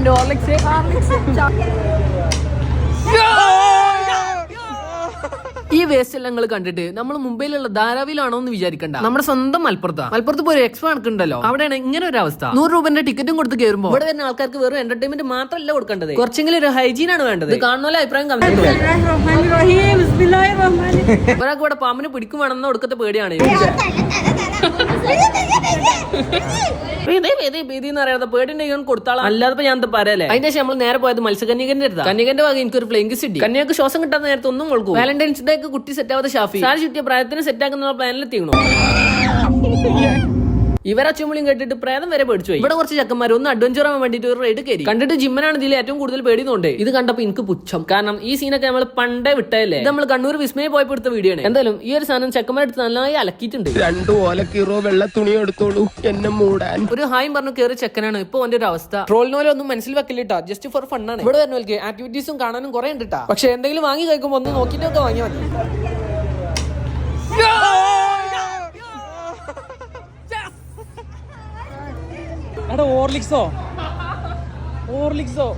ഉണ്ട് ഹോർലിക്സ് ഈ വേസ്റ്റ് എല്ലാം നിങ്ങൾ കണ്ടിട്ട് നമ്മൾ മുംബൈയിലുള്ള ധാരാവിലാണോ എന്ന് വിചാരിക്കണ്ട. നമ്മുടെ സ്വന്തം മലപ്പുറത്താ. മലപ്പുറത്ത് പോയി എക്സ്പോ നടക്കണ്ടല്ലോ അവിടെയാണ് ഇങ്ങനെ ഒരു അവസ്ഥ. നൂറ് രൂപന്റെ ടിക്കറ്റും കൊടുത്ത് കയറുമ്പോൾ ഇവിടെ വരുന്ന ആൾക്കാർക്ക് വെറും എന്റർടൈൻമെന്റ് മാത്രമല്ല കൊടുക്കേണ്ടത്. കുറച്ചെങ്കിലും ഒരു ഹൈജീൻ ആണ് വേണ്ടത്. ഇത് കാണുന്ന അഭിപ്രായം. Bismillahirrahmanirrahim. ഒരാൾക്ക് ഇവിടെ പാമ്പിനെ പിടിക്കുവാണെന്ന് കൊടുക്കത്തെ പേടിയാണ്. എന്ന് അറിയാതെ പേടിണ്ടെങ്കിൽ കൊടുത്താളാ. അല്ലാതെ ഇപ്പൊ ഞാൻ എന്താ പറയല്ലേ? അതിന്റെ ശേഷം നമ്മൾ നേരെ പോയത് മത്സ്യകന്യകന്റെ അടുത്താ. കന്യകന്റെ ഭാഗം എനിക്ക് ഒരു ഫ്ലെയിങ് കിട്ടി കന്യക്ക് ശ്വാസം കിട്ടാൻ നേരത്തെ ഒന്നും കൊടുക്കും വാലന്റൈൻസ് ഡേക്ക് കുട്ടി സെറ്റ് ആവാത്ത ഷാഫി. സാരി ചുറ്റിയ പ്രായത്തിന് സെറ്റ് ആക്കുന്ന പ്ലാനിലെത്തിക്കണോ ഇവരച്ചുമ്പളിയും കേട്ടിട്ട് പ്രേതം വരെ പേടിച്ചു പോയി. ഇവിടെ കുറച്ച് ചക്കന്മാർ ഒന്ന് അഡ്വഞ്ചർ ആവാൻ വേണ്ടിട്ട് ഒരു റൈഡ് കയറി. കണ്ടിട്ട് ജിമ്മനാണ് ഇതിൽ ഏറ്റവും കൂടുതൽ പേടിയുന്നുണ്ട്. ഇത് കണ്ടപ്പോ എനിക്ക് പുച്ഛം. കാരണം ഈ സീനൊക്കെ നമ്മൾ പണ്ടേ വിട്ടല്ലേ ഇത് നമ്മൾ കണ്ണൂർ വിസ്മയ പോയപ്പോ എടുത്ത വീഡിയോ ആണ്. എന്തായാലും ഈ ഒരു സാധനം ചക്കന്മാരെടുത്ത് നന്നായി അലക്കിയിട്ടുണ്ട്. രണ്ടു ഓലക്കീറോ വെള്ള തുണി എടുത്തോളൂ എന്നെ മൂടാൻ. ഒരു ഹായും പറഞ്ഞു കയറി ചെക്കനാണ്. ഇപ്പൊ അവന്റെ ഒരു അവസ്ഥ. ട്രോളിനോലെ ഒന്നും മനസ്സിൽ വെക്കില്ല ജസ്റ്റ് ഫോർ ഫണ്ണാണ് ഇവിടെ വരുന്നവർക്ക് ആക്ടിവിറ്റീസും കാണാനും കുറെ ഉണ്ട് ട്ടാ. പക്ഷെ എന്തെങ്കിലും വാങ്ങി കഴിക്കുമ്പോ ഒന്ന് നോക്കിയിട്ടൊക്കെ വാങ്ങിയാൽ മതി. എടാ ഓർലിക്സോ? ഓർലിക്സോ?